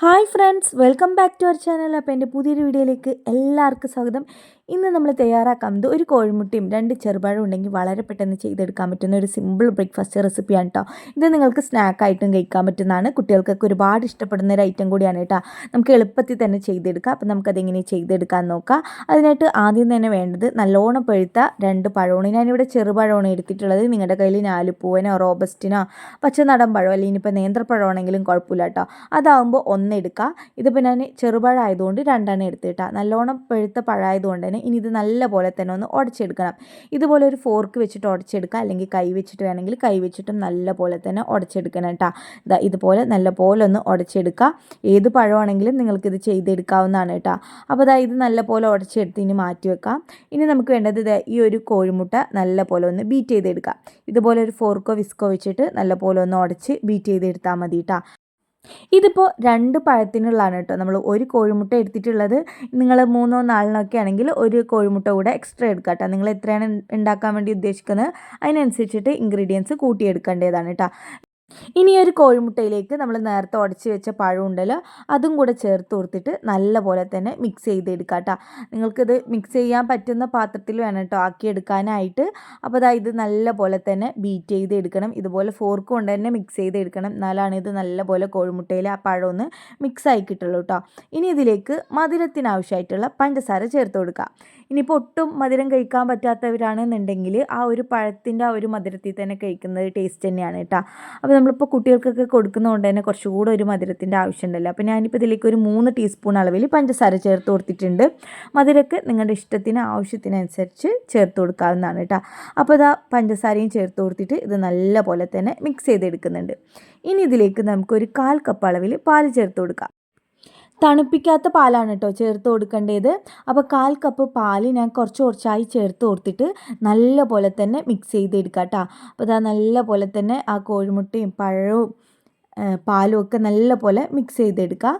Hi friends welcome back to our channel. അപ്പോൾ എന്റെ പുതിയൊരു വീഡിയോയിലേക്ക് എല്ലാവർക്കും സ്വാഗതം. ഇന്ന് നമ്മൾ തയ്യാറാക്കുന്നത് ഒരു കോഴിമുട്ടയും രണ്ട് ചെറുപഴം ഉണ്ടെങ്കിൽ വളരെ പെട്ടെന്ന് ചെയ്തെടുക്കാൻ പറ്റുന്ന ഒരു സിമ്പിൾ ബ്രേക്ക്ഫാസ്റ്റ് റെസിപ്പിയാണ് കേട്ടോ ഇത് നിങ്ങൾക്ക് സ്നാക്കായിട്ടും കഴിക്കാൻ പറ്റുന്നതാണ്. കുട്ടികൾക്കൊക്കെ ഒരുപാട് ഇഷ്ടപ്പെടുന്ന ഒരു ഐറ്റം കൂടിയാണ് കേട്ടോ നമുക്ക് എളുപ്പത്തിൽ തന്നെ ചെയ്തെടുക്കാം. അപ്പോൾ നമുക്കതെങ്ങനെ ചെയ്തെടുക്കാൻ നോക്കാം. അതിനായിട്ട് ആദ്യം തന്നെ വേണ്ടത് നല്ലോണം പഴുത്ത രണ്ട് പഴമാണ്. ഞാനിവിടെ ചെറുപഴമാണ് എടുത്തിട്ടുള്ളത്. നിങ്ങളുടെ കയ്യിൽ നാലുപൂവനോ റോബസ്റ്റിനോ പച്ചനടൻ പഴമോ അല്ലെങ്കിൽ ഇനിയിപ്പോൾ നേന്ത്രപ്പഴമാണെങ്കിലും കുഴപ്പമില്ല കേട്ടോ അതാവുമ്പോൾ ഒന്നെടുക്കുക ഇതിപ്പോൾ ഞാൻ ചെറുപഴമായതുകൊണ്ട് രണ്ടെണ്ണം എടുത്തിട്ടാ നല്ലോണം പഴുത്ത പഴമായതുകൊണ്ട് തന്നെ ഇനി ഇത് നല്ലപോലെ തന്നെ ഒന്ന് ഉടച്ചെടുക്കണം. ഇതുപോലെ ഒരു ഫോർക്ക് വെച്ചിട്ട് ഉടച്ചെടുക്കുക അല്ലെങ്കിൽ കൈ വെച്ചിട്ട് വേണമെങ്കിൽ കൈ വെച്ചിട്ടും നല്ലപോലെ തന്നെ ഉടച്ചെടുക്കണം കേട്ടോ. ഇതാ ഇതുപോലെ നല്ലപോലെ ഒന്ന് ഉടച്ചെടുക്കുക ഏത് പഴമാണെങ്കിലും നിങ്ങൾക്കിത് ചെയ്തെടുക്കാവുന്നതാണ് കേട്ടോ. അപ്പോൾ ഇതാ ഇത് നല്ലപോലെ ഉടച്ചെടുത്ത് ഇനി മാറ്റി വെക്കാം. ഇനി നമുക്ക് വേണ്ടത് ഈ ഒരു കോഴിമുട്ട നല്ല പോലെ ഒന്ന് ബീറ്റ് ചെയ്തെടുക്കുക ഇതുപോലെ ഒരു ഫോർക്കോ വിസ്കോ വെച്ചിട്ട് നല്ലപോലെ ഒന്ന് ഉടച്ച് ബീറ്റ് ചെയ്തെടുത്താൽ മതി കേട്ടോ. ഇതിപ്പോൾ രണ്ട് പഴത്തിനുള്ളതാണ് കേട്ടോ. നമ്മൾ ഒരു കോഴിമുട്ട എടുത്തിട്ടുള്ളത്. നിങ്ങൾ മൂന്നോ നാലിനൊക്കെ ആണെങ്കിൽ ഒരു കോഴിമുട്ട കൂടെ എക്സ്ട്രാ എടുക്കുക കേട്ടോ. നിങ്ങൾ എത്രയാണ് ഉണ്ടാക്കാൻ വേണ്ടി ഉദ്ദേശിക്കുന്നത്? അതിനനുസരിച്ചിട്ട് ഇൻഗ്രീഡിയൻസ് കൂട്ടിയെടുക്കേണ്ടതാണ് കേട്ടോ. ഇനി ഒരു കോഴിമുട്ടയിലേക്ക് നമ്മൾ നേരത്തെ ഉടച്ച് വെച്ച പഴം ഉണ്ടല്ലോ അതും കൂടെ ചേർത്ത് കൊടുത്തിട്ട് നല്ലപോലെ തന്നെ മിക്സ് ചെയ്തെടുക്കാം കേട്ടോ നിങ്ങൾക്കിത് മിക്സ് ചെയ്യാൻ പറ്റുന്ന പാത്രത്തിൽ വേണം കേട്ടോ ആക്കിയെടുക്കാനായിട്ട്. അപ്പോൾ അതാ ഇത് നല്ലപോലെ തന്നെ ബീറ്റ് ചെയ്തെടുക്കണം. ഇതുപോലെ ഫോർക്ക് കൊണ്ട് തന്നെ മിക്സ് ചെയ്തെടുക്കണം. എന്നാലാണ് ഇത് നല്ലപോലെ കോഴിമുട്ടയിൽ ആ പഴം ഒന്ന് മിക്സ് ആയി കിട്ടുള്ളൂ കേട്ടോ ഇനി ഇതിലേക്ക് മധുരത്തിനാവശ്യമായിട്ടുള്ള പഞ്ചസാര ചേർത്ത് കൊടുക്കുക ഇനിയിപ്പോൾ ഒട്ടും മധുരം കഴിക്കാൻ പറ്റാത്തവരാണെന്നുണ്ടെങ്കിൽ ആ ഒരു പഴത്തിന്റെ ആ ഒരു മധുരത്തിൽ തന്നെ കഴിക്കുന്നത് ടേസ്റ്റ് തന്നെയാണ് കേട്ടോ അപ്പോൾ നമ്മളിപ്പോൾ കുട്ടികൾക്കൊക്കെ കൊടുക്കുന്നതുകൊണ്ട് തന്നെ കുറച്ചുകൂടെ ഒരു മധുരത്തിന്റെ ആവശ്യമുണ്ടല്ലോ. അപ്പോൾ ഞാനിപ്പോൾ ഇതിലേക്ക് ഒരു മൂന്ന് ടീസ്പൂൺ അളവിൽ പഞ്ചസാര ചേർത്ത് കൊടുത്തിട്ടുണ്ട്. മധുരക്ക് നിങ്ങളുടെ ഇഷ്ടത്തിന് ആവശ്യത്തിനനുസരിച്ച് ചേർത്ത് കൊടുക്കാവുന്നതാണ് കേട്ടോ. അപ്പോൾ ഇതാ പഞ്ചസാരയും ചേർത്ത് കൊടുത്തിട്ട് ഇത് നല്ല പോലെ തന്നെ മിക്സ് ചെയ്തെടുക്കുന്നുണ്ട്. ഇനി ഇതിലേക്ക് നമുക്കൊരു കാൽ കപ്പ് അളവിൽ പാൽ ചേർത്ത് കൊടുക്കാം. തണുപ്പിക്കാത്ത പാലാണ് കേട്ടോ ചേർത്ത് കൊടുക്കേണ്ടത്. അപ്പോൾ കാൽ കപ്പ് പാൽ ഞാൻ കുറച്ച് കുറച്ചായി ചേർത്ത് കൊടുത്തിട്ട് നല്ല പോലെ തന്നെ മിക്സ് ചെയ്തെടുക്കാം കേട്ടോ അപ്പോൾ അതാ നല്ല പോലെ തന്നെ ആ കോഴിമുട്ടയും പഴവും പാലും ഒക്കെ നല്ല പോലെ മിക്സ് ചെയ്തെടുക്കുക.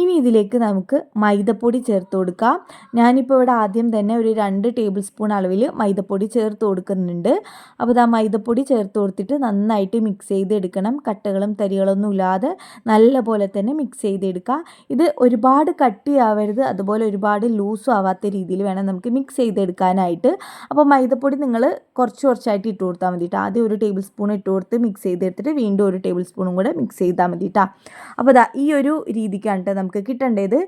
ഇനി ഇതിലേക്ക് നമുക്ക് മൈദപ്പൊടി ചേർത്ത് കൊടുക്കാം ഞാനിപ്പോൾ ഇവിടെ ആദ്യം തന്നെ ഒരു രണ്ട് ടേബിൾ സ്പൂൺ അളവിൽ മൈദപ്പൊടി ചേർത്ത് കൊടുക്കുന്നുണ്ട്. അപ്പോൾ ആ മൈദപ്പൊടി ചേർത്ത് കൊടുത്തിട്ട് നന്നായിട്ട് മിക്സ് ചെയ്തെടുക്കണം. കട്ടകളും തരികളൊന്നും ഇല്ലാതെ നല്ല പോലെ തന്നെ മിക്സ് ചെയ്തെടുക്കുക. ഇത് ഒരുപാട് കട്ടിയാവരുത്. അതുപോലെ ഒരുപാട് ലൂസും ആവാത്ത രീതിയിൽ വേണം നമുക്ക് മിക്സ് ചെയ്തെടുക്കാനായിട്ട്. അപ്പോൾ മൈദപ്പൊടി നിങ്ങൾ കുറച്ച് കുറച്ചായിട്ട് ഇട്ട് കൊടുത്താൽ മതി ആദ്യം ഒരു ടേബിൾ സ്പൂൺ ഇട്ട് കൊടുത്ത് മിക്സ് ചെയ്തെടുത്തിട്ട് വീണ്ടും ഒരു ടേബിൾ സ്പൂണും കൂടെ മിക്സ് ചെയ്താൽ മതി കേട്ടോ അപ്പോൾ ദാ ഈ ഒരു രീതിക്കാണ് കേട്ടോ നമുക്ക് കിട്ടേണ്ടത്.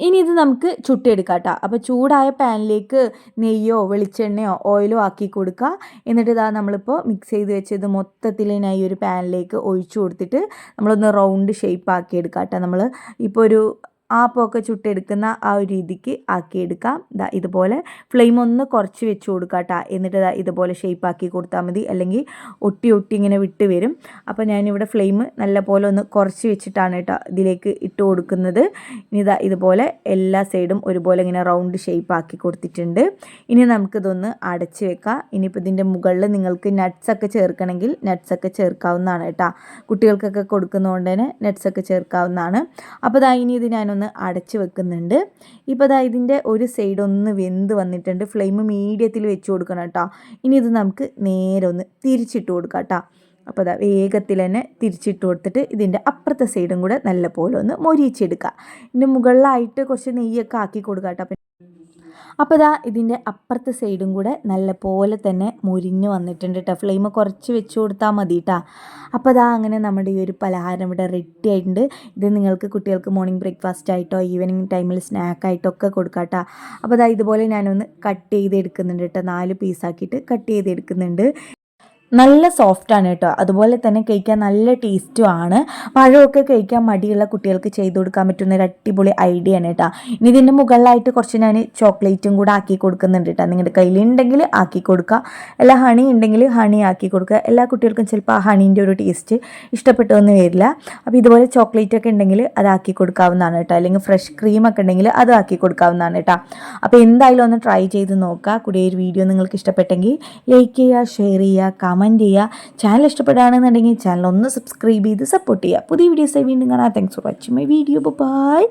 ഇനി ഇത് നമുക്ക് ചുട്ടെടുക്കാം കേട്ടോ അപ്പോൾ ചൂടായ പാനിലേക്ക് നെയ്യോ വെളിച്ചെണ്ണയോ ഓയിലോ ആക്കി കൊടുക്കുക എന്നിട്ട് ഇതാ നമ്മളിപ്പോൾ മിക്സ് ചെയ്ത് വെച്ചത് മൊത്തത്തിൽ ഞാൻ ഈ ഒരു പാനിലേക്ക് ഒഴിച്ചു കൊടുത്തിട്ട് നമ്മളൊന്ന് റൗണ്ട് ഷേപ്പ് ആക്കി എടുക്കാം കേട്ടോ നമ്മൾ ഇപ്പോൾ ഒരു ആപ്പമൊക്കെ ചുട്ടെടുക്കുന്ന ആ ഒരു രീതിക്ക് ആക്കിയെടുക്കാം. ദാ ഇതുപോലെ ഫ്ലെയിം ഒന്ന് കുറച്ച് വെച്ച് കൊടുക്കുക കേട്ടോ എന്നിട്ട് ഇതാ ഇതുപോലെ ഷേപ്പ് ആക്കി കൊടുത്താൽ മതി. അല്ലെങ്കിൽ ഒട്ടി ഒട്ടി ഇങ്ങനെ വിട്ട് വരും. അപ്പോൾ ഞാനിവിടെ ഫ്ലെയിം നല്ല പോലെ ഒന്ന് കുറച്ച് വെച്ചിട്ടാണ് കേട്ടോ ഇതിലേക്ക് ഇട്ട് കൊടുക്കുന്നത്. ഇനി ഇതാ ഇതുപോലെ എല്ലാ സൈഡും ഒരുപോലെ ഇങ്ങനെ റൗണ്ട് ഷേപ്പ് ആക്കി കൊടുത്തിട്ടുണ്ട്. ഇനി നമുക്കിതൊന്ന് അടച്ച് വെക്കാം. ഇനിയിപ്പോൾ ഇതിന്റെ മുകളിൽ നിങ്ങൾക്ക് നട്ട്സൊക്കെ ചേർക്കണമെങ്കിൽ നട്ട്സൊക്കെ ചേർക്കാവുന്നതാണ് കേട്ടോ. കുട്ടികൾക്കൊക്കെ കൊടുക്കുന്നതുകൊണ്ട് തന്നെ നട്ട്സൊക്കെ ചേർക്കാവുന്നതാണ്. അപ്പോൾ ഇതാ ഇനി ഇത് ഞാനൊന്ന് ഒന്ന് അടച്ച് വെക്കുന്നുണ്ട്. ഇപ്പോൾ അതാ ഇതിന്റെ ഒരു സൈഡ് ഒന്ന് വെന്ത് വന്നിട്ടുണ്ട്. ഫ്ലെയിം മീഡിയത്തിൽ വെച്ച് കൊടുക്കണം കേട്ടോ. ഇനി ഇത് നമുക്ക് നേരെ ഒന്ന് തിരിച്ചിട്ട് കൊടുക്കാം കേട്ടോ. അപ്പോൾ അതാ വേഗത്തിൽ തന്നെ തിരിച്ചിട്ട് കൊടുത്തിട്ട് ഇതിന്റെ അപ്പുറത്തെ സൈഡും കൂടെ നല്ലപോലെ ഒന്ന് മൊരിച്ചെടുക്കുക ഇതിന്റെ മുകളിലായിട്ട് കുറച്ച് നെയ്യൊക്കെ ആക്കി കൊടുക്കാം കേട്ടോ. അപ്പോൾ ഇതാ ഇതിന്റെ അപ്പുറത്തെ സൈഡും കൂടെ നല്ല പോലെ തന്നെ മുരിഞ്ഞു വന്നിട്ടുണ്ട് കേട്ടോ ഫ്ലെയിം കുറച്ച് വെച്ച് കൊടുത്താൽ മതി കേട്ടോ അപ്പോൾ ഇതാ അങ്ങനെ നമ്മുടെ ഈ ഒരു പലഹാരം ഇവിടെ റെഡി ആയിട്ടുണ്ട്. ഇത് നിങ്ങൾക്ക് കുട്ടികൾക്ക് മോർണിംഗ് ബ്രേക്ക്ഫാസ്റ്റ് ആയിട്ടോ ഈവനിങ് ടൈമിൽ സ്നാക്കായിട്ടോ ഒക്കെ കൊടുക്കാം കേട്ടോ അപ്പോൾ ഇതാ ഇതുപോലെ ഞാനൊന്ന് കട്ട് ചെയ്ത് എടുക്കുന്നുണ്ട് കേട്ടോ നാല് പീസാക്കിയിട്ട് കട്ട് ചെയ്ത് എടുക്കുന്നുണ്ട് നല്ല സോഫ്റ്റ് ആണ് കേട്ടോ. അതുപോലെ തന്നെ കഴിക്കാൻ നല്ല ടേസ്റ്റും ആണ്. പഴമൊക്കെ കഴിക്കാൻ മടിയുള്ള കുട്ടികൾക്ക് ചെയ്തു കൊടുക്കാൻ പറ്റുന്ന ഒരു അടിപൊളി ഐഡിയ ആണ് കേട്ടോ. ഇനി ഇതിന്റെ മുകളിലായിട്ട് കുറച്ച് ഞാൻ ചോക്ലേറ്റും കൂടെ ആക്കി കൊടുക്കുന്നുണ്ട് കേട്ടോ. നിങ്ങളുടെ കയ്യിലുണ്ടെങ്കിൽ ആക്കി കൊടുക്കുക. അല്ല ഹണി ഉണ്ടെങ്കിൽ ഹണി ആക്കി കൊടുക്കുക. എല്ലാ കുട്ടികൾക്കും ചിലപ്പോൾ ആ ഹണീന്റെ ഒരു ടേസ്റ്റ് ഇഷ്ടപ്പെട്ടൊന്നും വരില്ല. അപ്പോൾ ഇതുപോലെ ചോക്ലേറ്റ് ഒക്കെ ഉണ്ടെങ്കിൽ അത് ആക്കി കൊടുക്കാവുന്നതാണ് കേട്ടോ. അല്ലെങ്കിൽ ഫ്രഷ് ക്രീമൊക്കെ ഉണ്ടെങ്കിൽ അത് ആക്കി കൊടുക്കാവുന്നതാണ് കേട്ടോ. അപ്പോൾ എന്തായാലും ഒന്ന് ട്രൈ ചെയ്ത് നോക്കുക. കൂടിയ ഒരു വീഡിയോ നിങ്ങൾക്ക് ഇഷ്ടപ്പെട്ടെങ്കിൽ ലൈക്ക് ചെയ്യുക ഷെയർ ചെയ്യുക കമന്റ് ചെയ്യുക. ചാനൽ ഇഷ്ടപ്പെടുകയാണെന്നുണ്ടെങ്കിൽ ചാനൽ ഒന്ന് സബ്സ്ക്രൈബ് ചെയ്ത് സപ്പോർട്ട് ചെയ്യുക. പുതിയ വീഡിയോസായി വീണ്ടും കാണാം. Thanks for watching my video bye